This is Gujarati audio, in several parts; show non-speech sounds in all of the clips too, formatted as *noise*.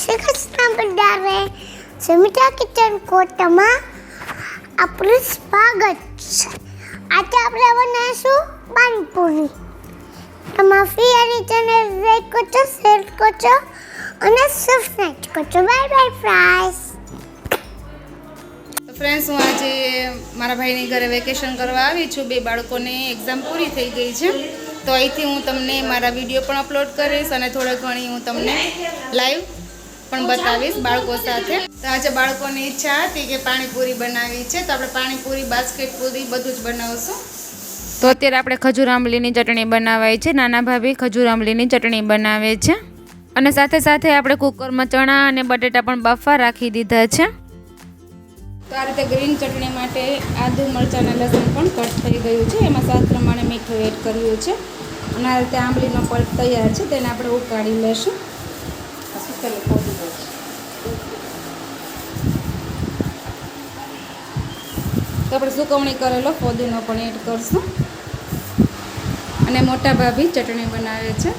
શ્રી કૃષ્ણ પધારે સુમિતા કિચન કોટમાં આપણું સ્વાગત છે. આજે આપણે બનાવીશું પાનપુરી. તમારા અને ચેનલ લાઈક કરજો, શેર કરજો અને સબસ્ક્રાઈબ કરજો. બાય બાય ફ્રાઈસ ફ્રેન્ડ્સ હું આજે મારા ભાઈની ઘરે વેકેશન કરવા આવી છું. બે બાળકોને એક્ઝામ પૂરી થઈ ગઈ છે. તો અહીંથી હું તમને મારા વીડિયો પણ અપલોડ કરીશ અને થોડા ઘણી હું તમને લાઈવ પણ બતાવીશ બાળકો સાથે. તો આજે બાળકોની ઈચ્છા હતી કે પાણીપુરી બનાવી છે. તો આપણે પાણીપુરી બાસ્કેટ પૂરી બધું જ બનાવશું. તો અત્યારે આપણે ખજૂર આંબલીની ચટણી બનાવાય છે. નાના ભાભી ખજૂર આંબલીની ચટણી બનાવે છે. અને સાથે સાથે આપણે કુકરમાં ચણા અને બટેટા પણ બાફવા રાખી દીધા છે. તો આ રીતે ગ્રીન ચટણી માટે આદુ મરચાં અને લસણ પણ કટ થઈ ગયું છે. એમાં સાત પ્રમાણે મીઠું એડ કર્યું છે. અને આ રીતે આંબલીનો પલ્પ તૈયાર છે. તેને આપણે ઉકાળી લેશું. તો આપણે સુકવણી કરેલો, ફોદીનો પણ એડ કરશું. અને મોટા ભાભી ચટણી બનાવે છે.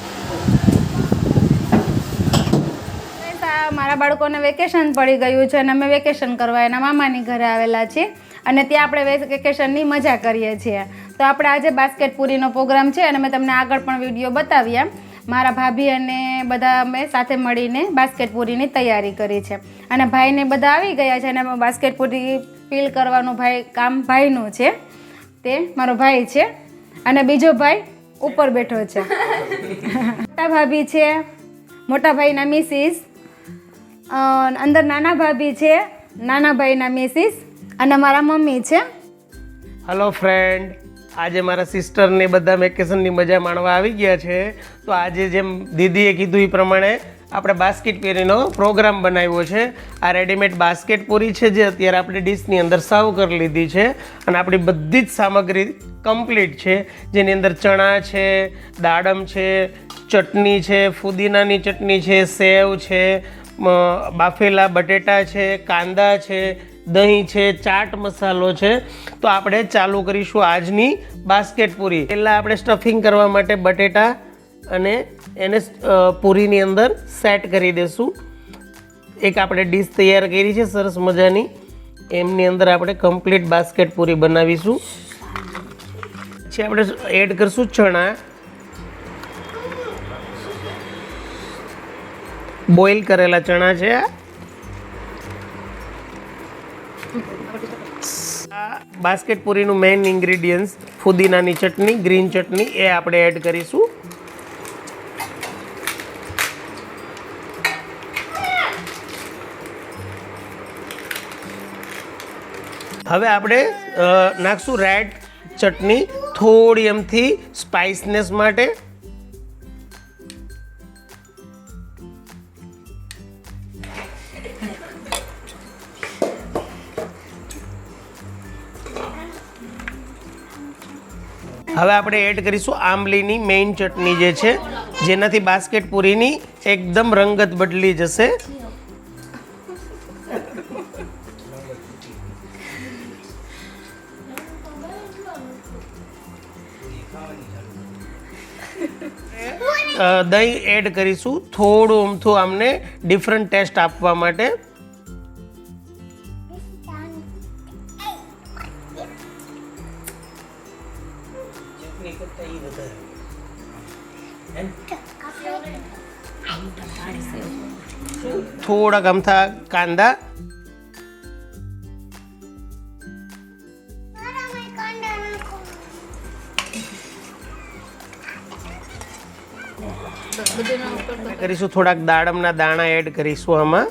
મારા બાળકોને વેકેશન પડી ગયું છે અને અમે વેકેશન કરવા એના મામાની ઘરે આવેલા છીએ અને ત્યાં આપણે વેકેશનની મજા કરીએ છીએ. તો આપણે આજે બાસ્કેટ પૂરીનો પ્રોગ્રામ છે અને મેં તમને આગળ પણ વીડિયો બતાવ્યા. મારા ભાભી અને બધા અમે સાથે મળીને બાસ્કેટ પૂરીની તૈયારી કરી છે. અને ભાઈને બધા આવી ગયા છે અને બાસ્કેટ પૂરી ફીલ કરવાનું ભાઈ કામ ભાઈનું છે. તે મારો ભાઈ છે અને બીજો ભાઈ ઉપર બેઠો છે. મોટા ભાભી છે, મોટા ભાઈના મિસિસ અંદર નાના ભાભી છે, નાના ભાઈના મિસિસ અને મારા મમ્મી છે. હલો ફ્રેન્ડ આજે મારા સિસ્ટરને બધા વેકેશનની મજા માણવા આવી ગયા છે. તો આજે જેમ દીદીએ કીધું એ પ્રમાણે આપણે બાસ્કેટ પૂરીનો પ્રોગ્રામ બનાવ્યો છે. આ રેડીમેડ બાસ્કેટ પૂરી છે જે અત્યારે આપણે ડીશની અંદર સાવ કરી લીધી છે. અને આપણી બધી જ સામગ્રી કમ્પ્લીટ છે. જેની અંદર ચણા છે, દાડમ છે, ચટણી છે, ફુદીનાની ચટણી છે, સેવ છે બાફેલા બટેટા છે, કાંદા છે, દહીં છે, ચાટ મસાલો છે. તો આપણે ચાલુ કરીશું આજની બાસ્કેટ પૂરી. પહેલાં આપણે સ્ટફિંગ કરવા માટે બટેટા અને એને પૂરીની અંદર સેટ કરી દઈશું એક આપણે ડીશ તૈયાર કરી છે, સરસ મજાની. એમની અંદર આપણે કમ્પ્લીટ બાસ્કેટ પૂરી બનાવીશું. પછી આપણે એડ કરીશું ચણા. બોઇલ કરેલા ચણા છે આ. બાસ્કેટ પૂરીનું મેઇન ઇન્ગ્રીડિયન્ટ્સ ફુદીનાની ચટણી ગ્રીન ચટણી, એ આપણે એડ કરીશું. હવે આપણે નાખશું રેડ ચટણી થોડી એમથી સ્પાઇસનેસ માટે. હવે આપણે એડ કરીશું આંબલીની મેઇન ચટણી જે છે, જેનાથી બાસ્કેટ પૂરીની એકદમ રંગત બદલી જશે. દહીં એડ કરીશું. થોડું અમથું આમને ડિફરન્ટ ટેસ્ટ આપવા માટે. થોડાક અમથા કાંદા. કરીશું થોડાક દાડમના દાણા એડ કરીશું આમાં.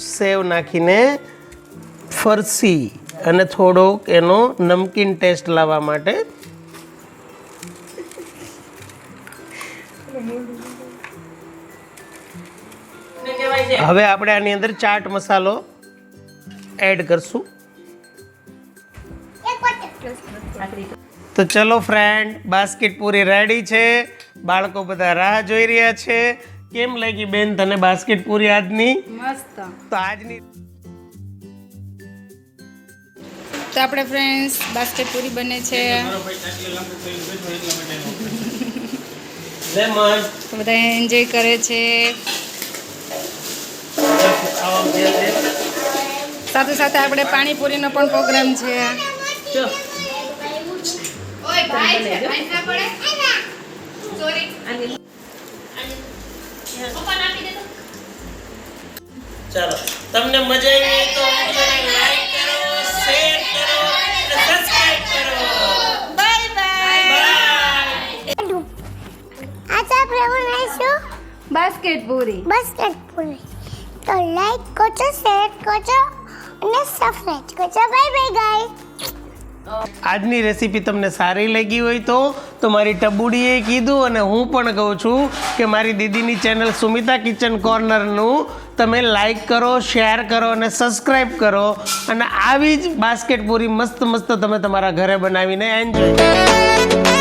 સેવ નાખીને ફરસી અને થોડોક એનો નમકીન ટેસ્ટ લાવવા માટે હવે આપણે આની અંદર ચાટ મસાલો એડ કરશું. તો. ચલો ફ્રેન્ડ બાસ્કેટ પૂરી રેડી છે. બાળકો બધા રાહ જોઈ રહ્યા છે. કેમ લાગી બેન તને બાસ્કેટ પૂરી આજની? મસ્ત. તો આજની તો આપણે ફ્રેન્ડ્સ બાસ્કેટ પૂરી બને છે. લેમન તો *laughs* બધા એન્જોય કરે છે. સાથે સાથે આપણે પાણીપુરીનો પણ પ્રોગ્રામ છે. જો ચાલો. તમને મજા આવી તો લાઈક કરો શેર કરો અને સબસ્ક્રાઇબ કરો. બાય બાય આજે આપણે બનાવીશું બાસ્કેટ પૂરી. બાસ્કેટ પૂરી. તો લાઈક કરજો શેર કરજો અને સબસ્ક્રાઇબ કરજો. બાય બાય ગાય આજની રેસીપી તમને સારી લાગી હોય તો તો મારી ટબુડીએ કીધું અને હું પણ કહું છું કે મારી દીદીની ચેનલ સુમિતા કિચન કોર્નરનું તમે લાઈક કરો શેર કરો અને સબસ્ક્રાઈબ કરો. અને આવી જ બાસ્કેટ પૂરી મસ્ત મસ્ત તમે તમારા ઘરે બનાવીને એન્જોય